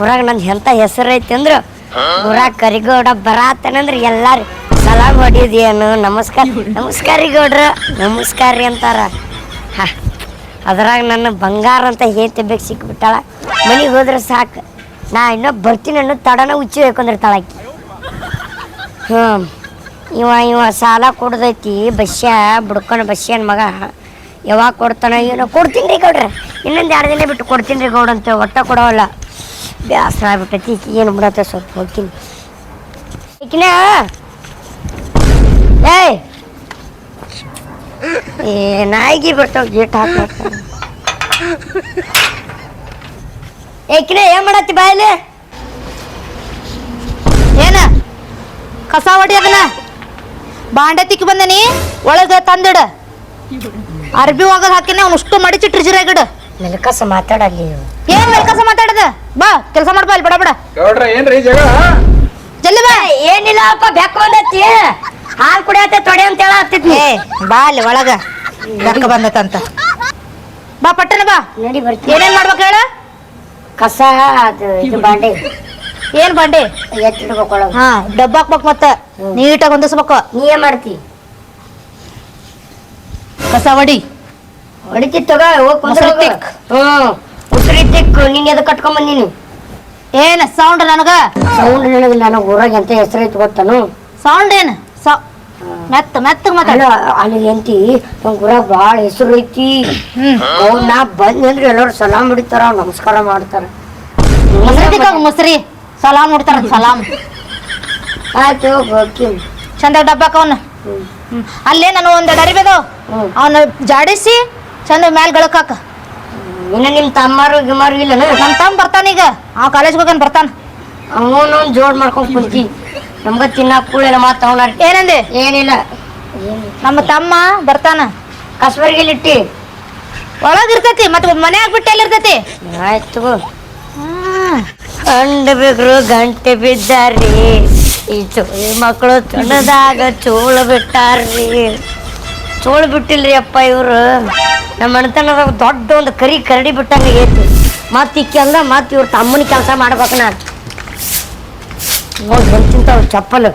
ಊರಾಗ ನಂದು ಎಂತ ಹೆಸರು ಐತಿ ಅಂದ್ರ, ಊರಾಗ ಕರಿಗೌಡ ಬರಾತನಂದ್ರ ಎಲ್ಲಾರು ಸಲಾಮ್ ಹೊಡಿದೇನು, ನಮಸ್ಕಾರ ನಮಸ್ಕಾರ ರೀ ಗೌಡ್ರ, ನಮಸ್ಕಾರ ರೀ ಅಂತಾರ. ಹಾ, ಅದ್ರಾಗ ನನ್ನ ಬಂಗಾರ ಅಂತ ಹೇತಿ ಬೇಕು ಸಿಕ್ಬಿಟ್ಟಾಳ. ಮನೆಗೆ ಹೋದ್ರೆ ಸಾಕು. ನಾ ಇನ್ನೂ ಬರ್ತೀನಿ ಅನ್ನೋ ತಡನ ಉಚ್ಚಿ ಆಕಿ. ಹ್ಞೂ ಇವ ಇವ ಸಾಲ ಕೊಡ್ದೈತಿ, ಬಸ್ಯ, ಬುಡ್ಕೊಂಡ ಬಸ್ಯನ ಮಗ? ಯಾವಾಗ ಕೊಡ್ತಾನೋ ಏನೋ ಕೊಡ್ತೀನಿ ರೀ ಗೌಡ್ರ. ಇನ್ನೊಂದು ಎರಡು ದಿನ ಬಿಟ್ಟು ಕೊಡ್ತೀನಿ ರೀ ಗೌಡ ಅಂತ ಒಟ್ಟ ಕೊಡವಲ್ಲ. ಬೇಸರ ಆಗ್ಬಿಟ್ಟೈತಿ ಈಕಿ ಏನು ಬಿಡತ್ತೆ ಸ್ವಲ್ಪ ಹೋಗ್ತೀನಿ. ಈಕಿನ? ಏಯ್! ಏ ನಾಯಿಗೆ ಬರ್ತಾವ ಗೇಟ್ ಹಾಕ್ಬೇಕು ಏಕಿನ ಏನು ಮಾಡತ್ತಿ ಬಾಯಲ್ಲಿ ಏನ? ಕಸ ಹೊಡಿ ಅದನ್ನ. ಬಾಂಡೆ ತಿಕ್ಕಿ ಬಂದನಿ ಒಳಗೆ ತಂದಿಡ. ಅರ್ಬಿ ಒಗದ್ ಹಾಕಿನ ಅವ್ನು ಅಷ್ಟು ಮಡಿಚಿ ಟ್ರಿಜರಾಗಿಡ ಮೆಲ್ಕಸ ಮಾತಾಡಲ್ಲಿ ಏನ್ ಮೆಲ್ಕಸ ಮಾತಾಡದ? ಬಾ ಕೆಲಸ ಮಾಡ್ಬಾ ಇಲ್ಲಿ ಬಡ ಬಡ. ಗೌಡ್ರ ಏನ್ರಿ ಜಗ ಜಲ್ದಿ ಬಾ. ಏನಿಲ್ಲ ಅಪ್ಪ ಬೆಕ್ಕೊಂಡೈತಿ ಹಾಲು ಕುಡಿಯತ್ತೆ ತೊಡೆ ಅಂತ ಹೇಳ ಹತ್ತಿದ್ನಿ. ಬಾ ಅಲ್ಲಿ ಒಳಗ. ಬೆಕ್ಕ ಬಂದತಂತ. ಬಾ ಪಟ್ಟನ ಬಾ. ನಡಿ ಬರ್ತೀನಿ. ಏನೇನ್ ಮಾಡ್ಬೇಕು ಹೇಳ? ಕಸ ಅದು ಇದು ಬಾಂಡೆ. ಏನ್ ಬಾಂಡೆ? ಎತ್ತಿಡ್ಬೇಕು ಒಳಗ. ಹಾ ಡಬ್ಬ ಹಾಕ್ಬೇಕು ಮತ್ತ. ನೀಟಾಗಿ ಹೊಂದಿಸ್ಬೇಕು. ನೀ ಏನ್ ಮಾಡ್ತಿ? ಕಸ ಹೊಡಿ ಹೊಡಿತಿ ತಗೋ ಹೋಗ್ ಕುಂದ್ರ. ಹ್ಮ್. ಉಸ್ರಿ ತಿಕ್ಕು ನೀನ್ ಎದಕ್ ಕಟ್ಕೊಂಡ್ ಬಂದೀನಿ ಏನ್ ಸೌಂಡ್ ನನಗ? ಸೌಂಡ್ ನನಗಿಲ್ಲ ನನಗೆ ಊರಾಗ ಎಂತ ಹೆಸರು ಐತಿ ಗೊತ್ತಾನು? ಸೌಂಡ್ ಏನು? ಸೌ ಮೆತ್ತ ಮೆತ್ತಗ್ ಮಾತಾಡ. ಅಲ್ಲ ಎಂತಿ ನಮ್ ಊರಾಗ ಭಾಳ ಹೆಸರು ಐತಿ ಅವ್ನ ನಾ ಬಂದ್ರೆ ಎಲ್ಲರೂ ಸಲಾಮ್ ಹಿಡಿತಾರ ನಮಸ್ಕಾರ ಮಾಡ್ತಾರ. ಮುಸ್ರಿ ಸಲಾಮ್ ನೋಡ್ತಾರ ಸಲಾಮ್ ಆಯ್ತು ಹೋಗ್ ಚಂದ ಡಬ್ಬಾಕ ಅವನ್ನ ಹ್ಮ್. ಅಲ್ಲೇ ನಾನು ಒಂದ್ ಡರಿಬೇದು ಅವನ ಜಾಡಿಸಿ ಚಂದ ಮ್ಯಾಲ್ ಗಳಕಾಕ ಇನ್ನ ನಿಮ್ ತಮ್ಮಾರು ಗಿಮಾರು ಇಲ್ಲ ನಮ್ ತಮ್ಮ ಬರ್ತಾನೀಗ ಆ ಕಾಲೇಜ್ ಹೋಗನ್ ಬರ್ತಾನ. ಅವನು ಜೋಡ್ ಮಾಡ್ಕೊಂಡ್ ಕುಂತಿ. ನಮ್ಗ ತಿನ್ನಾಕ ಕೂಳೆಲ್ಲ ಮಾತ ಅವನ ಏನಂದೆ? ಏನಿಲ್ಲ. ನಮ್ಮ ತಮ್ಮ ಬರ್ತಾನ. ಕಸ್ಬರ್ಗಿಲ್ ಇಟ್ಟಿ. ಒಳಗ್ ಇರ್ತೈತಿ ಮತ್ತ ಮನ್ಯಾಗ ಬಿಟ್ಟು ಎಲ್ಲಿ ಇರ್ತೈತಿ ಆಯ್ತು ಕಂಡ ಬಿಗ್ರು ಗಂಟೆ ಬಿದ್ದಾರಿ ಈ ಚೋಳಿ ಮಕ್ಕಳು ತಣ್ಣದಾಗ ಚೋಳ ಬಿಟ್ಟಾರ್ರಿ. ಚೋಳ ಬಿಟ್ಟಿಲ್ರಿ ಅಪ್ಪ ಇವ್ರು. ನಮ್ಮ ಅಣ್ಣತನದಾಗ ದೊಡ್ಡ ಒಂದು ಕರಿ ಕರಡಿ ಬಿಟ್ಟಂಗ ಐತಿ ಮತ್ತೆ ಈಕೆಲ್ಲ ಮತ್ತೆ ಇವ್ರ ತಮ್ಮನ ಕೆಲಸ ಮಾಡ್ಬೇಕು ನಾನು ನೋಡಿ ಬಂತಿಂತಾವ್ ಚಪ್ಪಲ್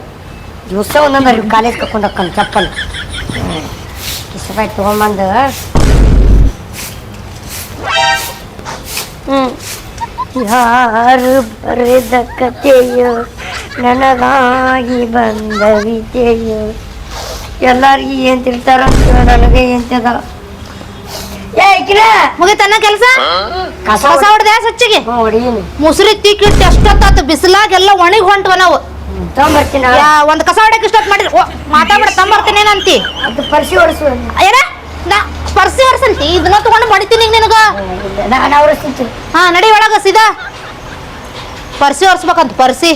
ದಿವಸ ಒಂದೊಂದು ಕಾಲೇಜ್ ಕರ್ಕೊಂಡು ಹೋಗ್ಕೊಂಡು ಚಪ್ಪಲ್ ಕಿಸಬಾಯಿ ತೊಗೊಂಬಂದು ಹ್ಮ್ ಯಾರು ಬರೆದ ಕಥೆಯೋ ನನಗಾಗಿ ಬಂದ ವಿದ್ಯೆಯೋ ಎಲ್ಲಾರ್ಗಿ ಏನ್ ತಿಳ್ತಾರ ನನಗೆ ಏನ್ ತಿಳ್ದ ಮುಗಿತನ್ನ ಕೆಲಸ? ಕಸ ಹೊಡೆದ ಸಚ್ಚಿಗೆ? ಮುಸುರಿ ತಿಕ್ಕಿಟ್ಟು ಎಷ್ಟೊತ್ತಾತು ಬಿಸಿಲಾಗೆಲ್ಲ ಒಣಗಿ ಹೊಂಟ್ವ ನಾವು. ಒಂದ್ ಕಸ ಹೊಡಕ್ ಇಷ್ಟೊತ್ತು ಮಾಡಿರಿ ಓ ಮಾತಾಡ್ಬಿಡ ತಂಬರ್ತೀನಿ ಏನಂತಿ? ಅದು ಪರಿಸಿ ಹೊಡಿಸು ಏನ ನಾ ಪರ್ಸಿ ಹೊಡ್ಸಂತಿ? ಇದನ್ನ ತಗೊಂಡು ಮಡಿತೀನಿ ನಿನಗ. ನಾನು ಹಾ ನಡಿ ಒಳಗ ಸೀದಾ. ಪರ್ಸಿ ಹೊರ್ಸ್ಬೇಕಂತ ಪರ್ಸಿ.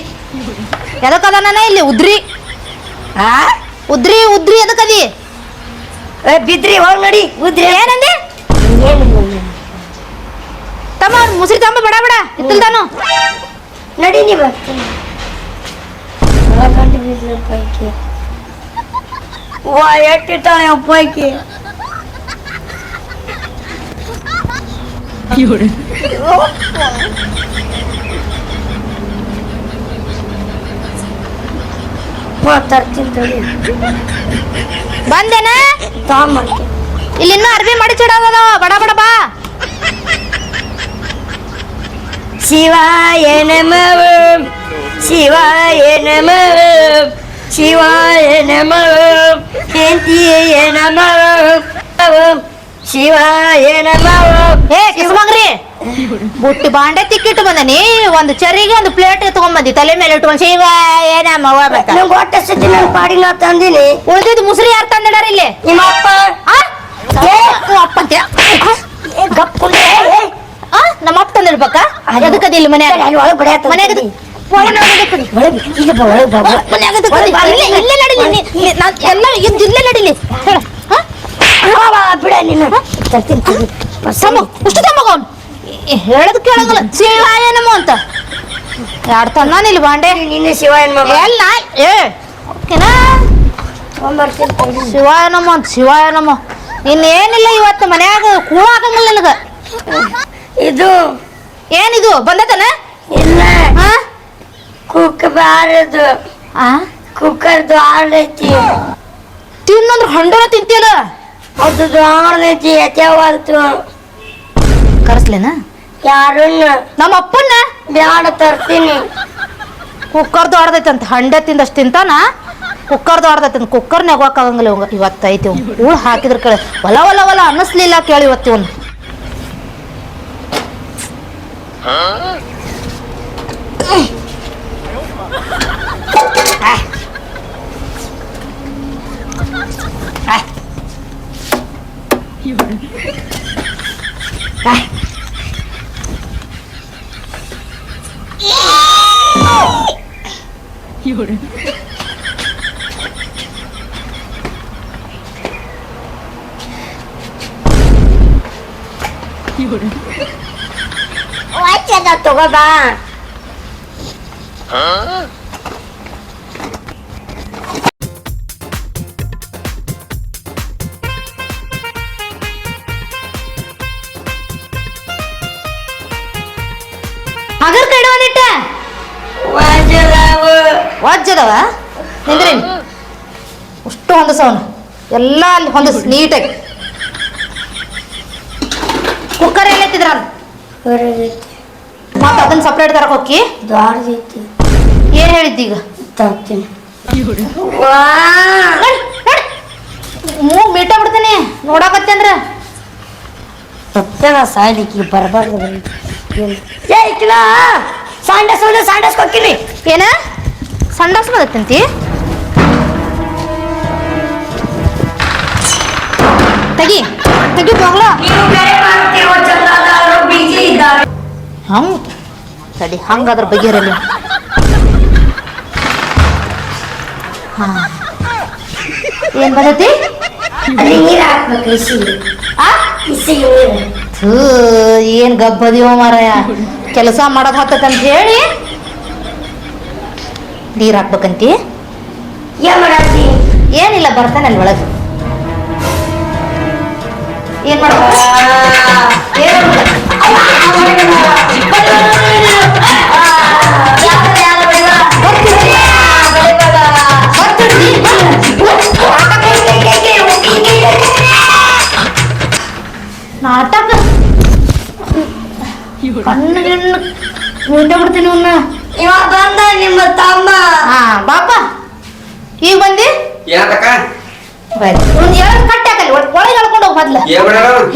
ಎದಕ್ಕದಾನ ಇಲ್ಲಿ ಉದ್ರಿ. ಆ? ಉದ್ರಿ ಉದ್ರಿ ಎದಕ್ಕದಿ ಏ, ಬಿದ್ರಿ ಹೋಗ್ ನಡಿ ಉದ್ರಿ. ಏನಂದಿ? ತಮ್ಮ ಮುಸ್ರಿ ತಮ್ಮ ಬಡ ಬಡ ಇತ್ತಲ್ದಾನು ನಡಿ ನೀ ಬರ್ತೀನಿ ಗಂಟೆ ಬಿದ್ಲು ಪೈಕಿ ವಾ ಎಟ್ಟಿಟ್ಟಾಳೆ ಅವ್ ಪೈಕಿ ವಾ ತರ್ತೀನಿ ತಡಿ ಬಂದೇನ ತಗೊಂಬರ್ತೀನಿ ಇಲ್ಲಿ ಇನ್ನೂ ಅರ್ಬಿ ಮಡಿಚಿಡೋದವ ಬಡ ಬಡ ಬಾ. ಶಿವಾಯ ನಮಃ. ಶಿವಾಯ ನಮಃ. ಶಿವಾಯ ನಮಃ. ಹೆಂತಿಯ ನಮಃ. ಶಿವಾಯ ನಮಃ. ಏ ಕಿಸ್ಮಂಗ್ರಿ. ಬುಟ್ಟಿ ಬಾಂಡೆ ತಿಕ್ಕಿಟ್ಟು ಬಂದನಿ ಒಂದು ಚರಿಗೆ ಒಂದು ಪ್ಲೇಟ್ ತಗೊಂಬಂದಿ ತಲೆ ಮೇಲೆ ಇಟ್ಕೊಂಡು ಶಿವ ಏನಮ್ಮ ನಂಗೆ ಹೊಟ್ಟೆ ಸುದ್ದಿ ನಾನು ಪಾಡಿಗೆ ನಾ ತಂದಿನಿ ಉಳಿದಿದ್ದು ಮುಸ್ರಿ ಯಾರು ತಂದಿಡಾರ ಇಲ್ಲಿ? ನಿಮ್ಮ ಅಪ್ಪ. ಆ? ಏ, ಅಪ್ಪ ಅಂತ್ಯ. ಏ, ಗಪ್ ಕುಂದ್ರೆ, ಏ, ಆ? ನಮ್ಮ ಅಪ್ಪ ತಂದಿಡ್ಬೇಕ ಅದು- ಎದಕ್ಕದಿ ಇಲ್ಲಿ ಮನ್ಯಾಗ ಅಲ್ಲಿ ಒಳಗೆ ಬಡಿಯಾತ ಮನ್ಯಾಗ ಅದು- ಒಳಗೆ ಒಳಗೆ ಕಡಿ. ಒಳಗೆ ಈಗ ಬಾ ಒಳಗೆ ಬಾ ಬಾ. ಮನ್ಯಾಗ ಅದು ಕಡಿ. ಇಲ್ಲೇ ನಡಿಲಿ ಬಿಡ ನೀನು. ಉಷ್ಟು ತಮ್ಮಗ ಅವ್ನು. ಹೇಳದ್ ಕೇಳಂಗಿಲ್ಲ ಶಿವಾಯನಮ್ಮ ನಮೋ ಅಂತ. ಯಾರ ತನ್ನಾನ ಇಲ್ಲಿ ಬಾಂಡೆ? ನಿನ್ನೆ ಶಿವಾಯನ್ ಎಲ್ಲ ಏ ಓಕೆನಾ? ತಗೊಂಬರ್ತೀನಿ ತಡಿ. ಶಿವಾಯ ನಮೋ ಅಂತ ಶಿವಾಯ ನಮೋ ಇನ್ನೇನಿಲ್ಲ ಇವತ್ತು ಮನ್ಯಾಗ ಕೂಳ ಆಗಂಗಿಲ್ಲ ನನಗ. ಇದು ಏನಿದು? ಬಂದತನ? ಇಲ್ಲ. ಕುಕ್ಕರ್ ಬಾರದು. ಕುಕ್ಕರ್ ದ್ವಾರೈತಿ ತಿನ್ನಂದ್ರ ಹಂಡರ ತಿಂತಿಯಲ್ಲ? ಅದು ದ್ವಾರೈತಿ ಎತ್ಯಾವಲ್ತು ಕರೆಸ್ಲೇನ? ಯಾರನ್ನ? ನಮ್ಮ ಅಪ್ಪನ್ನ ಬ್ಯಾಡ ತರ್ತೀನಿ. ಕುಕ್ಕರ್ ದ್ವಾರದೈತಿ ಅಂತ ಹಂಡೆ ತಿಂದಷ್ಟು ತಿಂತಾನ? ಕುಕ್ಕರ್ದು ಆಡ್ದೈತಂತ ಕುಕ್ಕರ್ ನೆಗೋಕ್ಕಾಗಂಗಿಲ್ಲ ಇವಂಗ ಇವತ್ತು ಐತಿ ಇವ್ ಹೂಳು ಹಾಕಿದ್ರ ಕೇಳಿ ಒಲ ಒಲ ಒಲ ಅನ್ನಿಸ್ಲಿಲ್ಲ ಕೇಳಿ ಇವತ್ತು ಇವನು ವಾಚ್ಯದ ತಗೋ ಬಾ ಅಗರ್ ಕಡೆ ಒಂದಿಟ್ಟ ವಾಜಲಾವು ವಾಜ್ಯದವ ನಿಂದ್ರಿ ಅಷ್ಟು ಹೊಂದಸವನು ಎಲ್ಲ ಅಲ್ಲಿ ಹೊಂದಸ್ ನೀಟಾಗಿ ಕುಕ್ಕರ್ ಎಲ್ಲೈತಿದ್ರ ಹೊರಗೈತಿ ಮತ್ತೆ ಅದನ್ನ ಸಪ್ರೇಟ್ ತರಕ್ ಹೋಗಿ ದ್ವಾರದೈತಿ ಏನ್ ಹೇಳಿದ್ದಿ ಈಗ? ತರ್ತೀನಿ. ಮೂಗ್ ಮೀಟ ಬಿಡ್ತೀನಿ. ನೋಡಾಕತ್ತೇನ್ರ ಸತ್ಯನ ಸಾಯ್ಲಿಕ್ಕೆ ಬರಬಾರ್ದು ಏ ಇಕ್ಕಿಲ್ಲ ಸಾಂಡಸ್ ಬಂದ ಸಾಂಡಸ್ ಕೊಕ್ಕಿನಿ ಏನ? ಸಂಡಾಸ್ ಬಂದತ್ತಂತಿ? ತೆಗಿ. ತೆಗಿ ಹಂಗ ತಡಿ ಹಂಗಾದ್ರ ಬಗೆಹರಲಿ. ಹಾ. ಏನ್ ಥೂ, ಏನ್ ಗಬ್ಬದಿವ ಮಾರಾಯ. ಕೆಲಸ ಮಾಡೋದ್ ಹತ್ತಂತ ಹೇಳಿ. ನೀರ್ ಹಾಕ್ಬೇಕಂತಿ ಏನಿಲ್ಲ ಬರ್ತಾನೆ ಅಲ್ಲಿ ಒಳಗೆ. ಏನ್ ಮಾಡ್ಬೇಕು ಏನ್ ಮಾಡ್ಬೇಕು? ಬರ್ತೀನಿ, ನಾಟಕ ಕಣ್ಣು ಗಿಣ್ಣು ಮುಂಡೆ ಬಿಡ್ತೀನಿ ಅವನ್ನ ಇವ ಬಂದ ನಿಮ್ಮ ತಮ್ಮ ಹಾ ಬಾಪ ಈಗ ಬಂದಿ ಯಾತಕ್ಕ ಬೈ ಒಂದ್ ಎರಡು ಕಟ್ಟೆ ಹಾಕಲಿ ಒಳಗೆ ಹೇಳ್ಕೊಂಡು ಹೋಗಿ ಮೊದ್ಲ.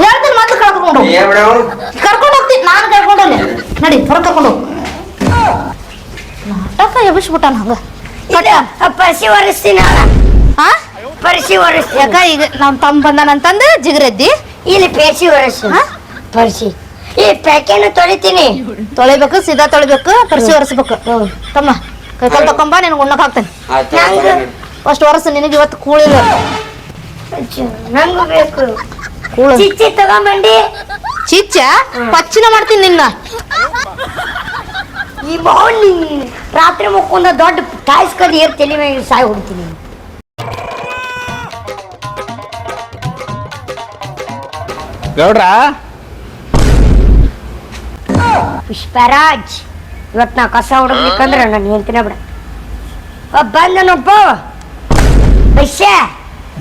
ಹೇಳ್ತೀನಿ ಮೊದ್ಲು ಕರ್ಕೊಂಡು ಬಿಡವ ಕರ್ಕೊಂಡು ಹೋಗ್ತೀನಿ. ನಾನು ಕರ್ಕೊಂಡು ಹೋಗ್ಲಿ. ನಡಿ ಹೊರ ಕರ್ಕೊಂಡು ಹೋಗು. ನಾಟಕ ಎಬ್ಬಿಸ್ಬಿಟ್ಟಾನ ಹಂಗ? ಪರ್ಸಿ ಪರಿಸಿ ಒರೆಸ್ತೀನಿ. ಹಾ ಪರಿಸಿ ಒರೆಸ್ತೀನಿ. ಯಾಕ ಈಗ ನಮ್ಮ ತಮ್ಮ ಬಂದಾನಂತಂದು ಜಿಗರೆದ್ದಿ? ಇಲ್ಲಿ ಪೇಸಿ ಒರೆಸ್ತೀನಿ. ಹಾ? ಪರಿಸಿ. ಈ ಪ್ಯಾಕೆನ ತೊಳಿತೀನಿ. ತೊಳಿಬೇಕು ಸೀದಾ ತೊಳಿಬೇಕು ಪರ್ಸಿ ಒರೆಸ್ಬೇಕು. ತಮ್ಮ ಕೈ ಕಾಲು ತಕೊಂಬ ನಿನಗೆ ಉಣ್ಣಕ್ ಹಾಕ್ತೇನೆ. ಫಸ್ಟ್ ಒರೆಸು ನಿನಗೆ ಇವತ್ತು ಕೂಳಿಲ್ಲ. ನಂಗೂ ಬೇಕು. ಚಿಚ್ಚಿ ತಗೊಂಬಂಡಿ ಚಿಚ್ಚ? ಪಚ್ಚಿನ ಮಾಡ್ತೀನಿ ನಿನ್ನ. ಈ ಬಾಂಡಿ ರಾತ್ರಿ ಮುಕ್ಕೊಂದ ದೊಡ್ಡ ಕಾಯಿಸ್ಕೊಂಡು ಏರ್ ತಲೆ ಮೇಲೆ ಸಾಯಿ ಹೊಡಿತೀನಿ. ಗೌಡ್ರ? ಪುಷ್ಪರಾಜ್ ಇವತ್ತು ನಾ ಕಸ ಹೊಡಬೇಕಂದ್ರೆ ನಾನು ಹೇಳ್ತೀನಿ ಬಿಡ. ಬಂದನೊಬ್ಬ ವಿಷಯ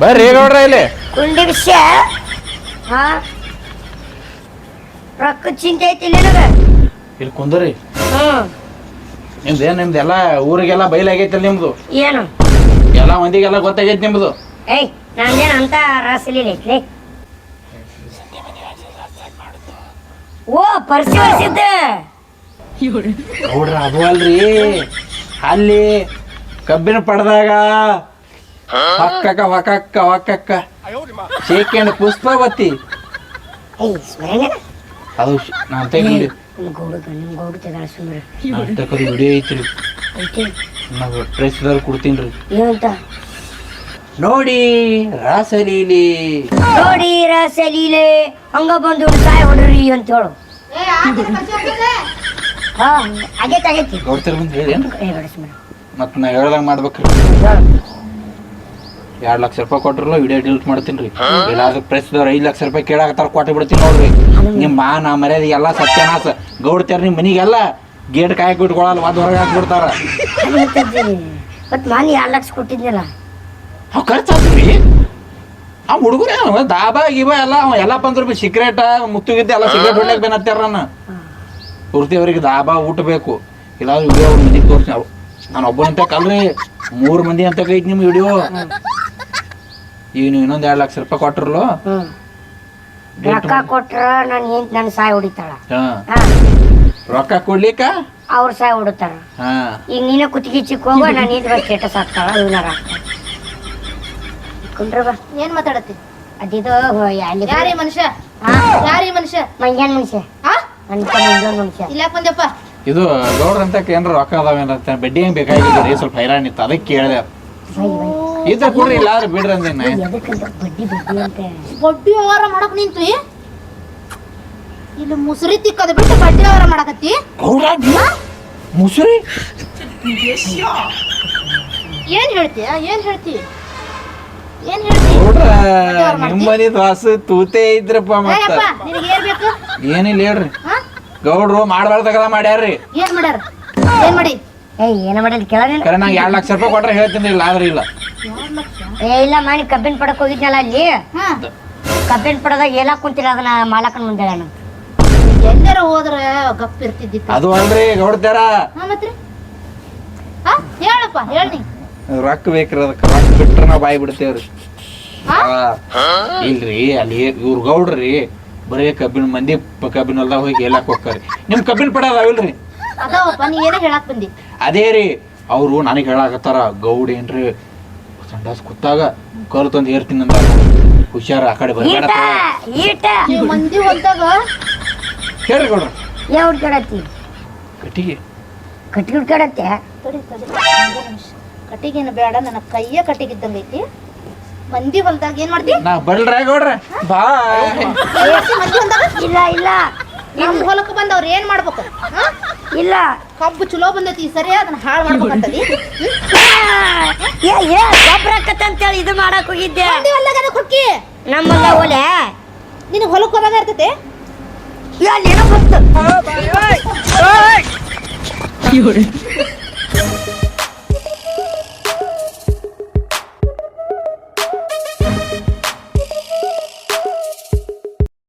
ಬರ್ರಿ ಗೌಡ್ರ ಇಲ್ಲಿ? ಕುಂಡಿ ವಿಷಯ ಹಾ? ರೊಕ್ಕ ಚಿಂತೆ ಐತಿ ನಿನಗ? ಇಲ್ಲಿ ಕುಂದರಿ. ಹ್ಮ್ ನಿಮ್ದು ಏನ್ ನಿಮ್ದು ಎಲ್ಲ ಊರಿಗೆಲ್ಲ ಬಯಲಾಗೈತಿ ನಿಮ್ದು? ಏನು? ಎಲ್ಲ ಮಂದಿಗೆಲ್ಲ ಗೊತ್ತಾಗೈತಿ ನಿಮ್ದು? ಏಯ್ ನಂದೇನು ಅಂತ ರಾಸಲಿಲ್ಲ ಓ ಪರ್ಸಿ ಒರೆಸಿದ್ದೆ. ನೋಡ್ರಿ ಅದು ಅಲ್ರಿ. ಅಲ್ಲಿ ಕಬ್ಬಿನ ಪಡೆದಾಗ ಹೊಕ್ಕಕ್ಕ ಹೊಕಕ್ಕ ಹೊಕ್ಕಕ್ಕ ಶೇಖಂಡ್ ಪುಷ್ಪವತಿ. ಅದು ನಾನ್ ತೆಗಿಲಿ ವಿಡಿಯೋ ಐತ್ರಿ. ನಾವು ಪ್ರೆಸ್ದವ್ರು ಕೊಡ್ತೀನಿ ನೋಡಿ ರಾಸಲೀಲಿ. ನೋಡಿ ರಾಸಲೀಲೆ. ಹಂಗ ಬಂದು ಸಾಯ ಹೊಡ್ರಿ ಅಂತ ಹೇಳು. ಹಾ ಆಗೈತೆ ಆಗೈತಿ. ಗೌಡ್ತರ ಬಂದು ಹೇಳೇನ್ರಿ ಏ ಬೇಡ ಸುಮ್ಮನೆ ಮತ್ ನಾ ಹೇಳ್ದಂಗ ಮಾಡ್ಬೇಕ್ರಿ. ಎರಡ್ ಲಕ್ಷ ರೂಪಾಯಿ ಕೊಟ್ಟರು ವಿಡಿಯೋ ಡಿಲೀಟ್ ಮಾಡ್ತೀನಿ ರೀ ಪ್ರೆಸ್ ಪ್ರೆಸ್ದವ್ರು ಐದು ಲಕ್ಷ ರೂಪಾಯಿ ಕೇಳಾಕತ್ತಾರ ಕೊಟ್ಟು ಬಿಡ್ತೀನಿ ನೋಡ್ರಿ. ನಿಮ್ಮ ಮಾನ ಮರ್ಯಾದೆ ಎಲ್ಲ ಸತ್ಯನಾಸ ಗೌಡ್ತಾರ ನಿಮ್ಮ ಮನಿಗೆಲ್ಲ ಗೇಟ್ ಕಾಯಕ್ ಬಿಟ್ಕೊಳಲ್ಲ ಒಂದು ಹೊರಗೆ ಹಾಕ್ಬಿಡ್ತಾರ ಮತ್ತೆ ನಾನು ಎರಡು ಲಕ್ಷ ಕೊಟ್ಟಿದ್ನಲ್ಲ. ಅವ್ ಖರ್ಚಾಗ್ರಿ ಆ ಅವ ದಾಬಾ ಗಿಬಾ ಎಲ್ಲ ಅವ ಎಲ್ಲ ಪಂದ್ರ ಬಿ ಸಿಗರೇಟ ಮುತ್ತುಗಿದ್ದೆ ಎಲ್ಲ ಸಿಗರೇಟ್ ಹೊಡ್ಲಿಕ್ಕೆ ಬೇನತ್ತಾರ ನಾನು ಪೂರ್ತಿ ಅವ್ರಿಗೆ ದಾಬಾ ಊಟ ಬೇಕು. ಇಲ್ಲಾಂದ್ರೆ ವಿಡಿಯೋ ಅವ್ರ ಮನೆಗೆ ತೋರಿಸಿ ನಾವು ನಾನು ಒಬ್ಬನಂತ ಕಲ್ರಿ ಮೂರು ಮಂದಿ ಅಂತ ಕೈತಿ ನಿಮ್ಮ ವಿಡಿಯೋ ಈಗ ನೀವು ಇನ್ನೊಂದು ಎರಡು ಲಕ್ಷ ರೂಪಾಯಿ ಕೊಟ್ರಲ್ಲ? ಹ್ಮ್. ರೊಕ್ಕ ಕೊಟ್ರ ನಾನು ಏನ್ ನನ್ನ ಸಾಯ್ ಹೊಡಿತಾಳ. ಹಾ. ಹಾ. ರೊಕ್ಕ ಕೊಡ್ಲಿಕ್ಕ? ಅವ್ರ ಸಾಯ್ ಹೊಡಿತಾರ. ಹಾ. ಈಗ ನೀನ ಕುತ್ತಿಗೆ ಚಿಕ್ಕ ಹೋಗ ನಾನು ಏನ್ ಸ್ಟೇಟಸ್ ಹಾಕ್ತಾಳ ಇವನಾರ ಕುಂಡ್ರ ಬಾ. ಏನ್ ಮಾತಾಡತ್ತಿ? ಅದಿದು ಯಾರಿ ಯಾರೀ ಮನುಷ್ಯ? ಯಾರಿ ಮನುಷ್ಯ? ಮಂಗ್ಯಾನ್ ಮನುಷ್ಯ. ಹಾ ಅಂತ ಮಂಗ್ಯಾನ್ ಮನುಷ್ಯ. ಇಲ್ಲಾಕ್ ಬಂದಪ್ಪ ಇದು ಗೌಡ್ರ ಅಂತ ಏನಾರ ರೊಕ್ಕ ಅಂತ ಬಡ್ಡಿ ಹೆಂಗ್ ಬೇಕಾಗಿದ್ರಿ ಸ್ವಲ್ಪ ಹೈರಾಣ ಇತ್ತು ಅದಕ್ಕೆ ಕೇಳಿದೆ. Bye bye. ಇದ್ರ ಕೊಡ್ರಿ ಇಲ್ಲ ಆದ್ರೆ ಬಿಡ್ರಿ ಅಂದೇನ ಬಡ್ಡಿ ಬಡ್ಡಿ ಅಂತೆ ಬಡ್ಡಿ ವ್ಯವಹಾರ ಮಾಡಕ್ ನಿಂತು ಇಲ್ಲಿ ಮುಸುರಿ ತಿಕ್ಕದ ಬಿಟ್ಟು ಬಡ್ಡಿ ವ್ಯವಹಾರ ಮಾಡಕತ್ತಿ? ಗೌಡ್ರ ಮುಸುರಿ? ಏನ್ ಹೇಳ್ತೀಯ ಏನ್ ಹೇಳ್ತಿ? ಏನ್ ಹೇಳ್ತಿ? ಗೌಡ್ರ ನಿಮ್ಮನಿ ದ್ವಾಸ ತೂತೆ ಇದ್ರಪ್ಪ ಮತ್ತ. ಏಯಪ್ಪ ನಿನಗೆ ಏನ್ ಬೇಕು? ಏನಿಲ್ಲ ಹೇಳ್ರಿ. ಹಾ? ಗೌಡ್ರು ಮಾಡ್ಬಾರ್ದಾಗದ ಮಾಡ್ಯಾರ್ರಿ. ಏನ್ ಮಾಡ್ಯಾರ? ಏನ್ ಮಾಡಿ? ಏಯ್ ಏನ ಮಾಡಿದ್ ಕೇಳನೇನು ಕರೆ ನಂಗೆ ಎರಡ್ ಲಕ್ಷ ರೂಪಾಯಿ ಕೊಟ್ರೆ ಹೇಳ್ತೀನಿ ಇಲ್ಲ ಆದ್ರೆ ಇಲ್ಲ. ಏ ಇಲ್ಲ ಮಾಡಿ ಕಬ್ಬಿನ ಪಡಕ್ ಹೋಗಿದ್ನಲ್ಲ ಅಲ್ಲಿ? ಕಬ್ಬಿನ ಪಡದಾಗ ಎಲ್ಲ ಕುಂತಿಲ್ಲ ಅದನ್ನ ಮಾಲಕನ ಮುಂದೆ ನಾನು ಎಲ್ಲಾರ ಹೋದ್ರ ಗಪ್ ಇರ್ತಿದ್ದಿತ್ತು. ಅದು ಅಲ್ರಿ ಗೌಡ್ತಾರ. ಹಾ ಮತ್ರಿ ಹಾ ಹೇಳಪ್ಪ ಹೇಳಿ ರೊಕ್ಕ ಬೇಕ್ರಿ ಅದಕ್ಕೆ ರೊಕ್ಕ ಬಿಟ್ರೆ ನಾವು ಬಾಯಿ ಬಿಡ್ತೇವ್ರಿ. ಹಾ? ಇಲ್ರಿ ಅಲ್ಲಿ ಇವ್ರ ಗೌಡ್ರಿ ಬರೀ ಕಬ್ಬಿನ ಮಂದಿ ಪ- ಕಬ್ಬಿನ ಹೊಲ್ದಾಗ ಹೋಗಿ ಎಲ್ಲಾಕ್ ಹೋಗ್ತಾರಿ ನಿಮ್ ಕಬ್ಬಿನ ಪಡ ಅದಾವಿಲ್ರಿ ಅದಾವಪ್ಪ ನೀ ಏನೋ ಹೇಳಕ್ ಬಂದಿ? ಅದೇ ರೀ ಅವರು ನನಗೆ ಹೇಳಾಕತ್ತಾರ ಗೌಡ್ ಏನ್ರಿ ಸಂಡಾಸ್ ಕೂತಾಗ ಕಲ್ ತಂದು ಏರ್ತೀನಿ ಅಂದ ಹುಷಾರ ಆ ಕಡೆ ಈಟ ಬರಬೇಡ ಈಟ. ಮಂದಿ ಹೊಲ್ದಾಗ ಹೇಳ್ರಿ ಗೌಡ್ರ. ಯಾವ ಹುಡ್ಕಾಡತ್ತಿ? ಕಟ್ಟಿಗೆ. ಕಟ್ಟಿ ಹುಡ್ಕಾಡತ್ತೆ? ತಡಿ ತಡಿ. ಕಟ್ಟಿಗೇನು ಬೇಡ ನನ್ನ ಕೈಯ ಐತಿ. ಮಂದಿ ಹೊಲ್ದಾಗ ಏನ್ ಮಾಡ್ತಿ? ನಾ ಬಲ್ರ ಗೌಡ್ರ. ಬಾಯ್. ಏನ್ ಮಂದಿ ಹೊಲ್ದಾಗ ಇಲ್ಲ ಇಲ್ಲ. ನಮ್ ಹೊಲಕ್ಕೆ ಬಂದವ್ರು ಏನ್ ಮಾಡ್ಬೇಕು? ಇಲ್ಲ. ಕಬ್ಬು ಚಲೋ ಬಂದೈತಿ ಈ ಸರಿ ಅದನ್ನ ಹಾಳು ಮಾಡ್ಬೇಕಂತದಿ. ಏ ಏ ಗೊಬ್ಬರಕ್ಕತ್ತ ಅಂತೇಳಿ ಇದು ಮಾಡಕ್ ಹೋಗಿದ್ದೆ. ಅದಕ್ಕೆ ಹೊಕ್ಕಿ ನಮ್ಮಲ್ಲ ಒಲೆ. ನಿನಗೆ ಹೊಲಕ್ಕೆ ಹೋದಾಗ ಇರ್ತೈತೆ? ಅಲ್ಲಿ ಏನೋ ಬಂತು